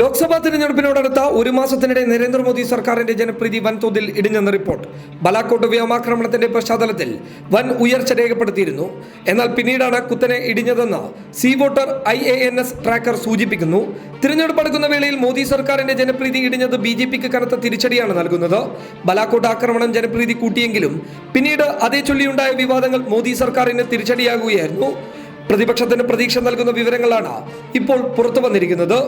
ലോക്സഭാ തിരഞ്ഞെടുപ്പിനോടടുത്ത ഒരു മാസത്തിനിടെ നരേന്ദ്രമോദി സർക്കാരിന്റെ ജനപ്രീതി വൻതോതിൽ ഇടിഞ്ഞെന്ന റിപ്പോർട്ട്. ബലാക്കോട്ട് വ്യോമാക്രമണത്തിന്റെ പശ്ചാത്തലത്തിൽ വൻ ഉയർച്ച രേഖപ്പെടുത്തിയിരുന്നു. എന്നാൽ പിന്നീടാണ് കുത്തനെ ഇടിഞ്ഞതെന്ന് C voter I A N S tracker സൂചിപ്പിക്കുന്നു. തിരഞ്ഞെടുപ്പ് അടുക്കുന്ന വേളയിൽ മോദി സർക്കാരിന്റെ ജനപ്രീതി ഇടിഞ്ഞത് ബി ജെ പിക്ക് കനത്ത തിരിച്ചടിയാണ് നൽകുന്നത്. ബലാക്കോട്ട് ആക്രമണം ജനപ്രീതി കൂട്ടിയെങ്കിലും പിന്നീട് അതേ ചൊല്ലിയുണ്ടായ വിവാദങ്ങൾ മോദി സർക്കാരിന് തിരിച്ചടിയാകുകയായിരുന്നു. പ്രതിപക്ഷത്തിന് പ്രതീക്ഷ നൽകുന്ന വിവരങ്ങളാണ് ഇപ്പോൾ പുറത്തു വന്നിരിക്കുന്നത്.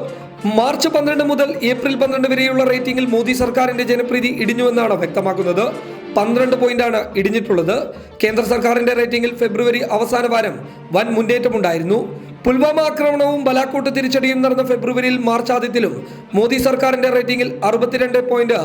മാർച്ച് പന്ത്രണ്ട് മുതൽ ഏപ്രിൽ പന്ത്രണ്ട് വരെയുള്ള റേറ്റിംഗിൽ മോദി സർക്കാരിന്റെ ജനപ്രീതി ഇടിഞ്ഞുവെന്നാണ് വ്യക്തമാക്കുന്നത്. പന്ത്രണ്ട് പോയിന്റാണ് ഇടിഞ്ഞിട്ടുള്ളത്. കേന്ദ്ര സർക്കാരിന്റെ റേറ്റിംഗിൽ ഫെബ്രുവരി അവസാന വാരം വൻ മുന്നേറ്റമുണ്ടായിരുന്നു. പുൽവാമ ആക്രമണവും ബലാക്കോട്ട് തിരിച്ചടിയും നടന്ന ഫെബ്രുവരിയിൽ മാർച്ച് ആദ്യത്തിലും മോദി സർക്കാരിന്റെ റേറ്റിംഗിൽ അറുപത്തിരണ്ട് പോയിന്റ്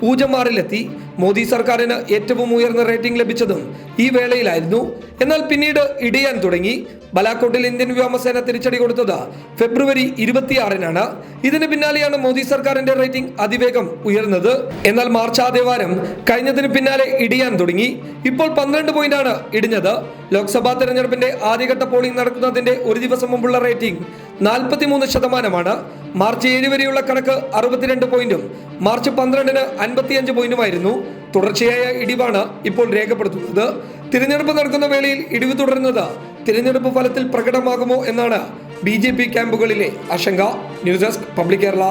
പൂജ്യം ആറിലെത്തി മോദി സർക്കാരിന് ഏറ്റവും ഉയർന്ന റേറ്റിംഗ് ലഭിച്ചതും ഈ വേളയിലായിരുന്നു. എന്നാൽ പിന്നീട് ഇടിയാൻ തുടങ്ങി. ബലാക്കോട്ടിൽ ഇന്ത്യൻ വ്യോമസേന തിരിച്ചടി കൊടുത്തത് ഫെബ്രുവരി ഇരുപത്തിയാറിനാണ്. ഇതിന് പിന്നാലെയാണ് മോദി സർക്കാരിന്റെ റേറ്റിംഗ് അതിവേഗം ഉയർന്നത്. എന്നാൽ മാർച്ച് ആദ്യവാരം കഴിഞ്ഞതിന് പിന്നാലെ ഇടിയാൻ തുടങ്ങി. ഇപ്പോൾ പന്ത്രണ്ട് പോയിന്റാണ് ഇടിഞ്ഞത്. ലോക്സഭാ തെരഞ്ഞെടുപ്പിന്റെ ആദ്യഘട്ട പോളിംഗ് നടക്കുന്നതിന്റെ ഒരു ദിവസം മുമ്പുള്ള റേറ്റിംഗ് നാൽപ്പത്തിമൂന്ന് ശതമാനമാണ്. മാർച്ച് ഏഴ് വരെയുള്ള കണക്ക് അറുപത്തിരണ്ട് പോയിന്റും മാർച്ച് പന്ത്രണ്ടിന് അൻപത്തിയഞ്ച് പോയിന്റുമായിരുന്നു. തുടർച്ചയായ ഇടിവാണ് ഇപ്പോൾ രേഖപ്പെടുത്തുന്നത്. തിരഞ്ഞെടുപ്പ് നടക്കുന്ന വേളയിൽ ഇടിവ് തുടരുന്നത് തിരഞ്ഞെടുപ്പ് ഫലത്തിൽ പ്രകടമാകുമോ എന്നാണ് ബി ജെ പി ക്യാമ്പുകളിലെ ആശങ്ക. News desk public Kerala.